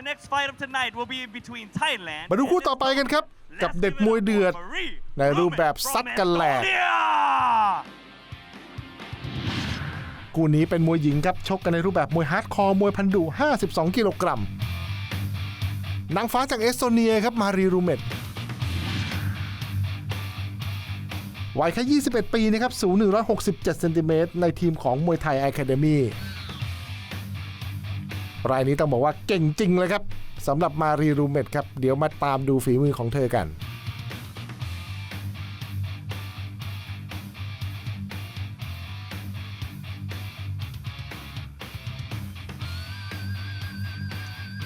The next fight of tonight will be between Thailand มาดูคู่ต่อไปกันครับ กับเด็กมวยเดือด ในรูปแบบซัดกันแหลกคู่นี้เป็นมวยหญิงครับ ชกกันในรูปแบบมวยฮาร์ดคอร์มวยพันดุ 52 กิโลกรัมนางฟ้าจากเอสโตเนียครับ มารีรูเมตวัยแค่ 21 ปีนะครับ สูง 167 เซนติเมตรในทีมของมวยไทย a อ a เดมี รายนี้ต้องบอกว่าเก่งจริงเลยครับสำหรับมารีรูเมตครับ เดี๋ยวมาตามดูฝีมือของเธอกัน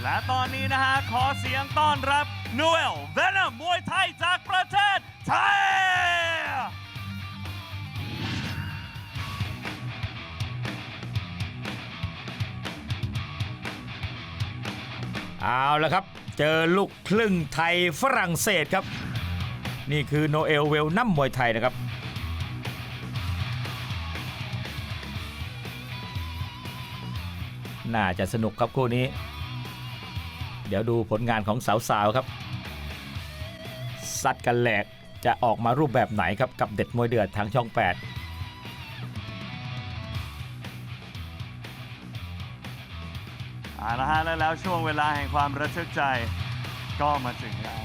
และตอนนี้นะฮะ ขอเสียงต้อนรับนูเอลเวนมวยไทยจากประเทศไทย เอาละครับ เจอลูกครึ่งไทยฝรั่งเศสครับ นี่คือโนเอลเวลนัมมวยไทยนะครับน่าจะสนุกครับคู่นี้ เดี๋ยวดูผลงานของสาวๆครับ ซัดกันแหลกจะออกมารูปแบบไหนครับกับเด็ดมวยเดือดทางช่อง 8 เอาละฮะและแล้วช่วงเวลาแห่งความระทึกใจก็มาถึงแล้ว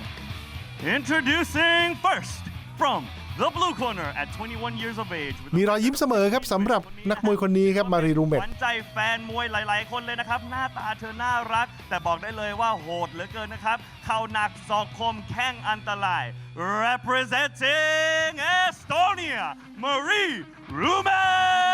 Introducing first from the blue corner at 21 years of age มีรอยยิ้มเสมอครับสำหรับนักมวยคนนี้ครับมารีรูเมตขวัญใจแฟนมวยหลาย ๆ คนเลยนะครับ หน้าตาเธอน่ารัก แต่บอกได้เลยว่าโหดเหลือเกินนะครับ เข่าหนักศอกคมแข้งอันตราย representing Estonia Marie Rumet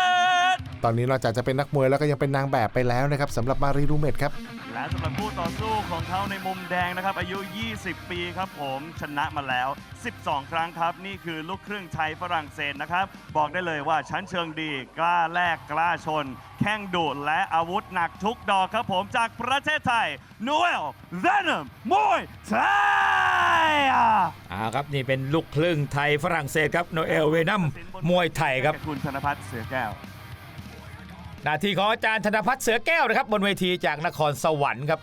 ตอนนี้นอกจากจะเป็นนักมวยแล้วก็ยังเป็นนางแบบไปแล้วนะครับสำหรับมารีรูเมตครับ และสำหรับคู่ต่อสู้ของเขาในมุมแดงนะครับ อายุ 20 ปีครับผมชนะมาแล้ว 12 ครั้งครับ นี่คือลูกครึ่งไทยฝรั่งเศสนะครับ บอกได้เลยว่าชั้นเชิงดี กล้าแลกกล้าชน แข้งดุและอาวุธหนักทุกดอกครับผมจากประเทศไทยนูเอลเวนมมวยไทยอ่าครับนี่เป็นลูกครึ่งไทยฝรั่งเศสครับโนเอลเวนัมมวยไทยครับคุณธนพัฒน์เสือแก้วห น้าที่ของอาจารย์ธนพัฒน์เสือแก้วนะครับ บนเวทีจากนครสวรรค์ครับ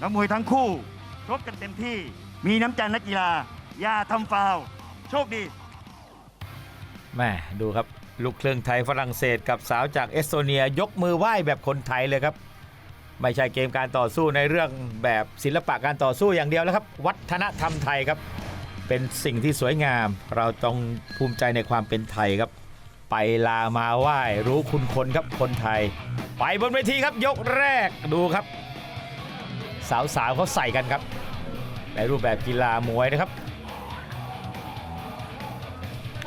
นักมวยทั้งคู่ชกกันเต็มที่มีน้ำใจนักกีฬาอย่าทำฟาวล์โชคดีแม่ดูครับ ลูกครึ่งไทยฝรั่งเศสกับสาวจากเอสโตเนียยกมือไหว้แบบคนไทยเลยครับ ไม่ใช่เกมการต่อสู้ในเรื่องแบบศิลปะการต่อสู้อย่างเดียวแล้วครับ วัฒนธรรมไทยครับ เป็นสิ่งที่สวยงาม เราต้องภูมิใจในความเป็นไทยครับ ไปลามาไหว้รู้คุณคนครับคนไทย ไปบนเวทีครับยกแรกดูครับ สาวๆเขาใส่กันครับ ในรูปแบบกีฬามวยนะครับ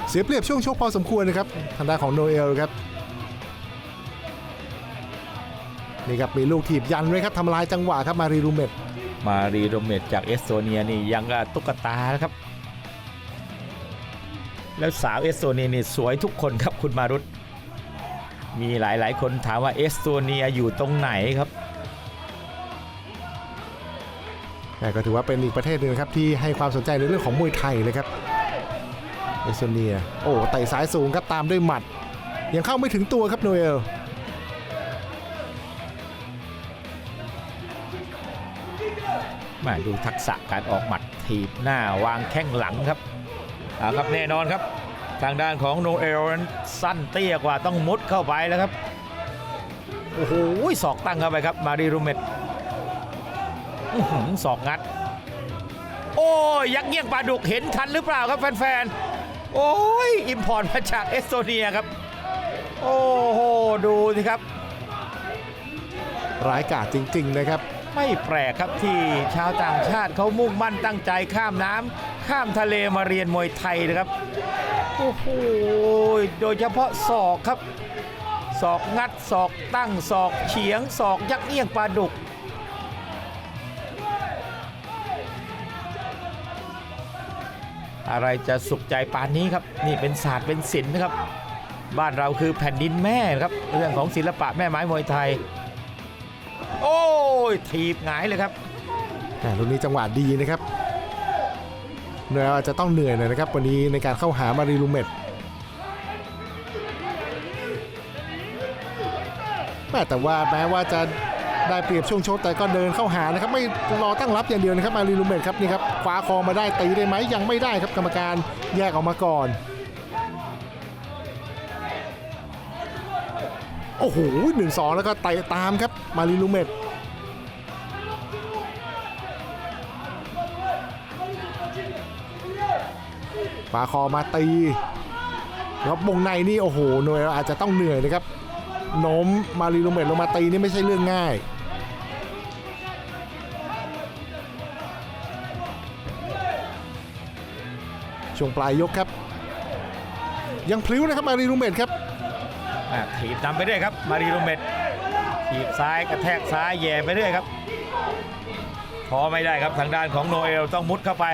เสียเปรียบช่วงชกพอสมควรนะครับทางด้านของโนเอลครับ นี่ครับมีลูกถีบยันไว้ครับทำลายจังหวะครับมารีรูเมตมารีโรเมตจากเอสโตเนียนี่ยังกับตุ๊กตานะครับ แล้วสาวเอสโตเนียนี่สวยทุกคนครับคุณมารุตมีหลายๆ คนถามว่าเอสโตเนียอยู่ตรงไหนครับแต่ก็ถือว่าเป็นอีกประเทศหนึ่งนะครับที่ให้ความสนใจในเรื่องของมวยไทยเลยครับเอสโตเนีย โอ้เตะซ้ายสูงครับตามด้วยหมัด ยังเข้าไม่ถึงตัวครับโนเอล มาดูทักษะการออกหมัดถีบหน้าวางแข้งหลังครับเอาครับแน่นอนครับ ทางด้านของโนเอลนั้นสั้นเตี้ยกว่าต้องมุดเข้าไปแล้วครับโอ้โหศอกตั้งเข้าไปครับมารีรูเมตหือศอกงัด โอ้ยยักเงี้ยงปลาดุกเห็นทันหรือเปล่าครับแฟนๆโอ้ยอิมพอร์ตมาจากเอสโตเนียครับ โอ้โหดูสิครับร้ายกาจจริง ๆ นะครับ ไม่แปลกครับที่ชาวต่างชาติเขามุ่งมั่นตั้งใจข้ามน้ำข้ามทะเลมาเรียนมวยไทยนะครับโอ้โหโดยเฉพาะศอกครับศอกงัดศอกตั้งศอกเฉียงศอกยักเอี้ยงปลาดุกอะไรจะสุขใจปานนี้ครับ นี่เป็นศาสตร์เป็นศิลป์นะครับ บ้านเราคือแผ่นดินแม่ครับ เรื่องของศิลปะแม่ไม้มวยไทย โอ้ยถีบหงายเลยครับลูกนี้จังหวะดีนะครับเนืออาจจะต้องเหนื่อยหน่อยนะครับ วันนี้ในการเข้าหามารีลูเมตแต่ว่าแม้ว่าจะได้เปรียบช่วงชดแต่ก็เดินเข้าหานะครับ ไม่รอตั้งรับอย่างเดียวนะครับมารีลูเมตครับนี่ครับคว้าคองมาได้ตีได้ไหมยังไม่ได้ครับกรรมการแยกออกมาก่อน โอ้โหหนึ่งสองแล้วก็เตะตามครับมารีลูเมตคว้าคอมาตีแล้ววงในนี่โอ้โหหน่วยอาจจะต้องเหนื่อยนะครับโน้มมารีลูเมตลงมาตีนี่ไม่ใช่เรื่องง่าย ช่วงปลายยกครับ ยังพลิ้วนะครับมารีลูเมตครับ ถีบนำไปเรื่อยครับ มารีโรเมตถีบซ้ายกระแทกซ้ายแย่ไปเรื่อยครับพอไม่ได้ครับทางด้านของโนเอลต้องมุดเข้าไป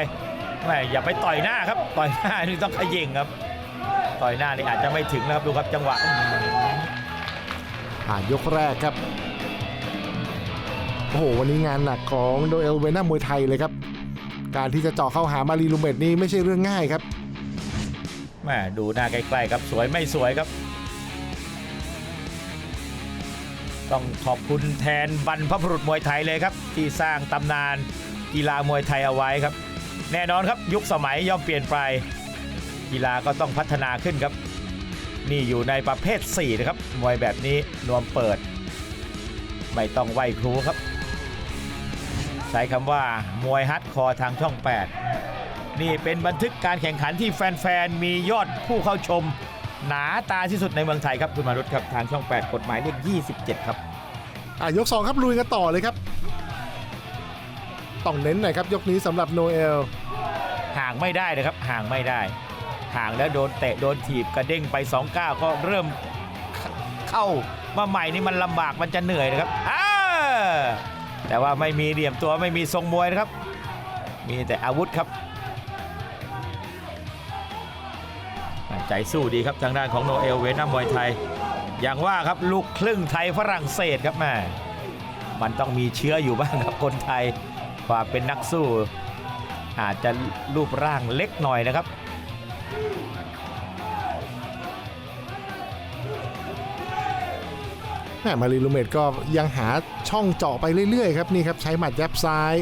แม่อย่าไปต่อยหน้าครับ ต่อยหน้านี่ต้องเขย่งครับ ต่อยหน้านี่อาจจะไม่ถึงนะครับดูครับจังหวะผ่านยกแรกครับโอ้โหวันนี้งานหนักของโดเอลเวนามวยไทยเลยครับ การที่จะเจาะเข้าหามารีลูเมตนี่ไม่ใช่เรื่องง่ายครับแม่ดูหน้าใกล้ๆครับสวยไม่สวยครับ ต้องขอบคุณแทนบรรพบุรุษมวยไทยเลยครับ ที่สร้างตำนานกีฬามวยไทยเอาไว้ครับ แน่นอนครับยุคสมัยย่อมเปลี่ยนไป กีฬาก็ต้องพัฒนาขึ้นครับ นี่อยู่ในประเภท 4 นะครับ มวยแบบนี้นวมเปิด ไม่ต้องไหวครูครับ ใช้คำว่ามวยฮัดคอทางช่อง 8 นี่เป็นบันทึกการแข่งขันที่แฟนๆ มียอดผู้เข้าชม หนาตาที่สุดในเมืองไทยครับคุณมารุตครับทางช่อง 8 กฎหมายเลข27 ครับ อะยก 2 ครับลุยกันต่อเลยครับ ต้องเน้นหน่อยครับ ยกนี้สำหรับโนเอล ห่างไม่ได้นะครับ ห่างไม่ได้ ห่างแล้วโดนเตะโดนถีบกระเด้งไป2ก้าวก็เริ่มเข้ามาใหม่นี่มันลำบากมันจะเหนื่อยนะครับอ้าแต่ว่าไม่มีเหลี่ยมตัวไม่มีทรงมวยนะครับ มีแต่อาวุธครับ ใจสู้ดีครับทางด้านของโนเอลเวนัมมวยไทย อย่างว่าครับลูกครึ่งไทยฝรั่งเศสครับแม่มันต้องมีเชื้ออยู่บ้างครับคนไทยความเป็นนักสู้ อาจจะรูปร่างเล็กหน่อยนะครับแม่มารีลูเมตก็ยังหาช่องเจาะไปเรื่อยๆครับนี่ครับใช้หมัดยับซ้าย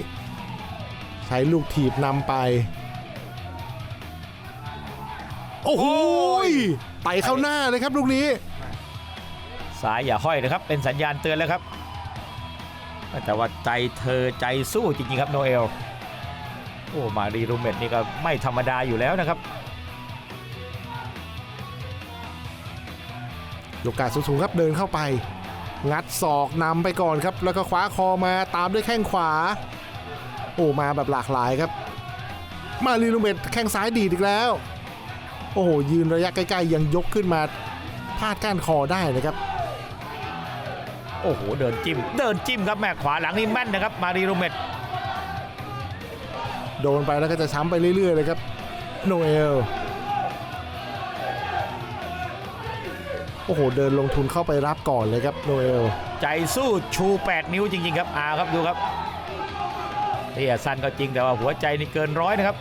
ใช้ลูกถีบนำไป โอ้โหยไต่เข้าหน้าเลยครับลูกนี้ สายอย่าห้อยนะครับ เป็นสัญญาณเตือนแล้วครับ แต่ว่าใจเธอใจสู้จริงๆครับโนเอล โอ้มารีรูเมตนี่ก็ไม่ธรรมดาอยู่แล้วนะครับยกกาดสูงๆครับเดินเข้าไป งัดศอกนำไปก่อนครับ แล้วก็คว้าคอมาตามด้วยแข้งขวา โอ้มาแบบหลากหลายครับ มารีลูเมตแข้งซ้ายดีดอีกแล้ว โอ้โหยืนระยะใกล้ๆยังยกขึ้นมาพาดก้านคอได้นะครับ โอ้โหเดินจิ้ม เดินจิ้มครับแม่ขวาหลังนี่แม่นนะครับมารีรูเมตโดนไปแล้วก็จะช้ำไปเรื่อยๆเลยครับโนเอลโอ้โห เดินลงทุนเข้าไปรับก่อนเลยครับโนเอล ใจสู้ชู 8 นิ้วจริง ๆ ครับอาครับดูครับเที่ยสั้นก็จริงแต่ว่าหัวใจนี่เกินร้อยนะครับ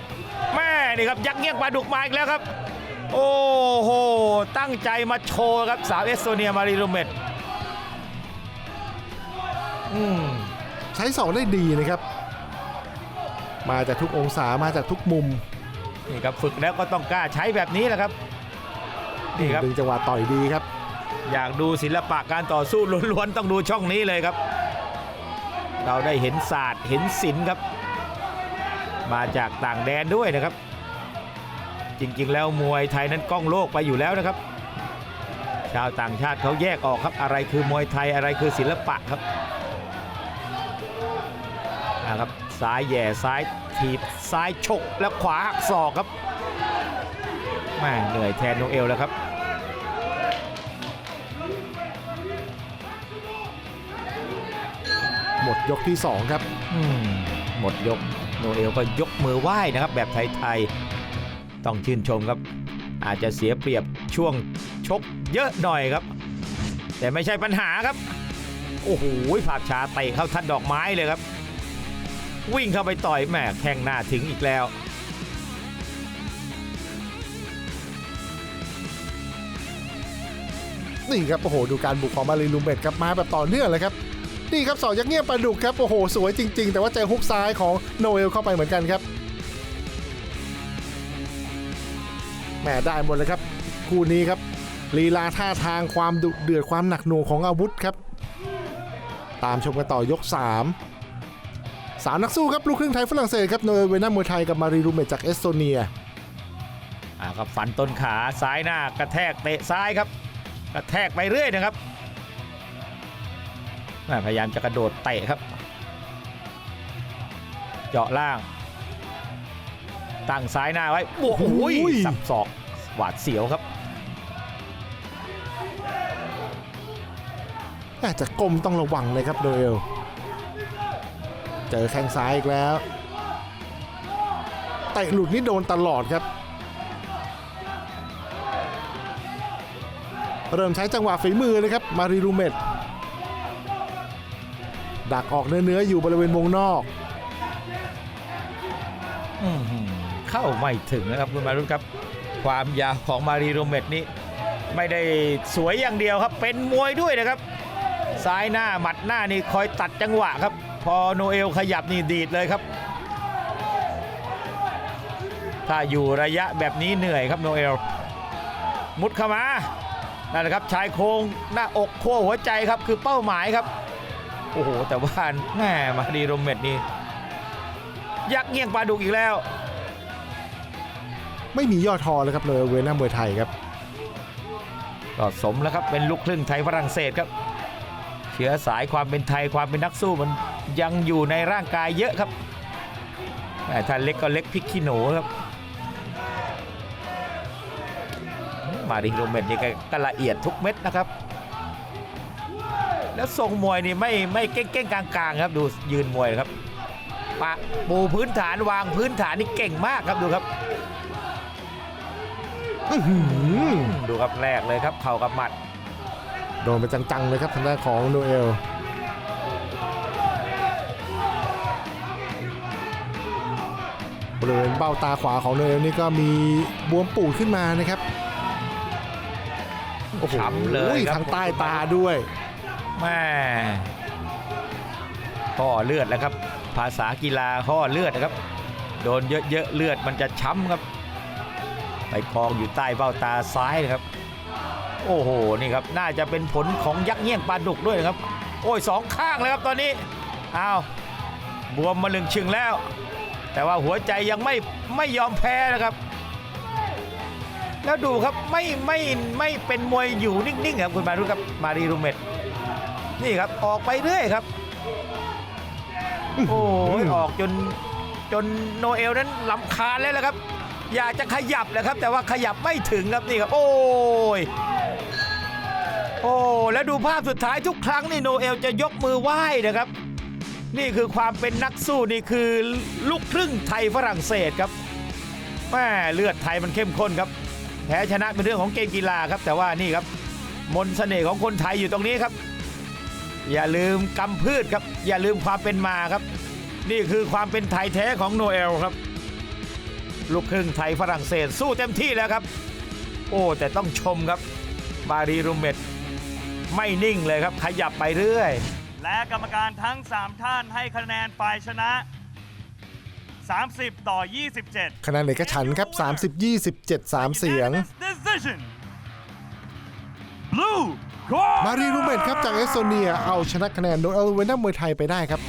แม่นี่ครับยักษ์เงี้ยงปลาดุกมาอีกแล้วครับ โอ้โห ตั้งใจมาโชว์ครับสาวเอสโตเนียมารีรูเมตอืมใช้สองได้ดีนะครับ มาจากทุกองศามาจากทุกมุมนี่ครับฝึกแล้วก็ต้องกล้าใช้แบบนี้แหละครับ นี่ครับดึงจังหวะต่อยดีครับ อยากดูศิลปะการต่อสู้ล้วนๆต้องดูช่องนี้เลยครับ เราได้เห็นศาสตร์เห็นศิลป์ครับ มาจากต่างแดนด้วยนะครับ จริง ๆ แล้วมวยไทยนั้นกล้องโลกไปอยู่แล้วนะครับ ชาวต่างชาติเขาแยกออกครับ อะไรคือมวยไทยอะไรคือศิลปะครับนะครับซ้ายแหย่ซ้ายถีบซ้ายฉกแล้วขวาหักศอกครับแม่เหนื่อยแทนโนเอลแล้วครับหมดยกที่ 2 ครับอืมหมดยกโนเอลก็ยกมือไหว้นะครับแบบไทยๆ ต้องชื่นชมครับ อาจจะเสียเปรียบช่วงชกเยอะหน่อยครับ แต่ไม่ใช่ปัญหาครับ โอ้โหภาพช้าเตะเข้าทัดดอกไม้เลยครับ วิ่งเข้าไปต่อยแหม่แข้งหน้าถึงอีกแล้วนี่ครับโอ้โหดูการบุกของมารีลูเมตครับมาแบบต่อเนื่องเลยครับนี่ครับสองยักเงียบปลาดุกครับโอ้โหสวยจริง ๆ แต่ว่าเจอฮุกซ้ายของโนเอลเข้าไปเหมือนกันครับ มได้หมดเลยครับ คู่นี้ครับลีลาท่าทางความดุเดือดความหนักหน่วงของอาวุธครับ ตามชมกันต่อยก3สามนักสู้ครับลูกครึ่งไทยฝรั่งเศสครับโนเวนัมมวยไทยกับมารีลูเมจากเอสโตเนียอ่าครับฟันต้นขาซ้ายหน้ากระแทกเตะซ้ายครับ กระแทกไปเรื่อยนะครับพยายามจะกระโดดเตะครับ เจาะล่าง ตั้งซ้ายหน้าไว้บวกโอ้ยโอ้ยสับศอกหวาดเสียวครับอาจจะก้มต้องระวังเลยครับโนเอลเจอแข้งซ้ายอีกแล้วเตะหลุดนี่โดนตลอดครับ เริ่มใช้จังหวะฝีมือเลยครับ มารีลูเมตดักออกเนื้อๆอยู่บริเวณวงนอก เข้าไม่ถึงนะครับคุณมารุตครับ ความยาวของมารีโรเมตนี่ไม่ได้สวยอย่างเดียวครับ เป็นมวยด้วยนะครับ ซ้ายหน้าหมัดหน้านี่คอยตัดจังหวะครับ พอโนเอลขยับนี่ดีดเลยครับ ถ้าอยู่ระยะแบบนี้เหนื่อยครับโนเอลมุดเข้ามานั่นแหละครับชายโครงหน้าอกขั้วหัวใจครับคือเป้าหมายครับ โอ้โห แต่ว่าแม่มารีโรเมตนี่ยักเงี้ยงปลาดุกอีกแล้ว ไม่มีย่อทอเลยครับโนเวนัมมวยไทยครับก็สมแล้วครับเป็นลูกครึ่งไทยฝรั่งเศสครับเชื้อสายความเป็นไทยความเป็นนักสู้มันยังอยู่ในร่างกายเยอะครับแต่ถ้าเล็กก็เล็กพริกขี้หนูครับมาดิโรเมตนี่ก็ละเอียดทุกเม็ดนะครับ แล้วทรงมวยนี่ไม่ไม่เก้งๆกลางๆครับดูยืนมวยครับ ปะปูพื้นฐานวางพื้นฐานนี่เก่งมากครับดูครับอื้อหือดูครับแรกเลยครับเข่ากับหมัด โดนไปจังๆเลยครับทางด้านของโนเอลบริเวณเบ้าตาขวาของโนเอลนี่ก็มีบวมปูดขึ้นมานะครับโอ้โหช้ำเลยครับทางใต้ตาด้วยแม่ข้อเลือดแล้วครับ ภาษากีฬาข้อเลือดนะครับ โดนเยอะๆเลือดมันจะช้ำครับ ไปกองอยู่ใต้เบ้าตาซ้ายนะครับ โอ้โหนี่ครับน่าจะเป็นผลของยักษ์เงี้ยงปลาดุกด้วยนะครับ โอ้ยสองข้างเลยครับตอนนี้อ้าวบวมมาลึงชึงแล้ว แต่ว่าหัวใจยังไม่ไม่ยอมแพ้นะครับ แล้วดูครับไม่ไม่ไม่เป็นมวยอยู่นิ่งๆครับคุณมารุครับมารีรูเมตนี่ครับออกไปเรื่อยครับ โอ้ยออกจนจนโนเอลนั้นลำคาญแล้วละครับ อยากจะขยับแหละครับ แต่ว่าขยับไม่ถึงครับนี่ครับ โอ้ยโอ้แล้วดูภาพสุดท้ายทุกครั้งนี่โนเอลจะยกมือไหว้นะครับ นี่คือความเป็นนักสู้นี่คือลูกครึ่งไทยฝรั่งเศสครับแม่เลือดไทยมันเข้มข้นครับแพ้ชนะเป็นเรื่องของเกมกีฬาครับ แต่ว่านี่ครับ มนต์เสน่ห์ของคนไทยอยู่ตรงนี้ครับ อย่าลืมกำพืชครับ อย่าลืมความเป็นมาครับ นี่คือความเป็นไทยแท้ของโนเอลครับ ลูกครึ่งไทยฝรั่งเศสสู้เต็มที่แล้วครับ โอ้แต่ต้องชมครับมารีรูเมตไม่นิ่งเลยครับ ขยับไปเรื่อย และกรรมการทั้ง 3 ท่านให้คะแนนฝ่ายชนะ 30 ต่อ 27 คะแนนเอกฉันท์ครับ 30 27 3 เสียง Decision Blue Corner มารีรูเมนครับจากเอสโตเนียเอาชนะคะแนนโดยเอลเวนัมมวยไทยไปได้ครับ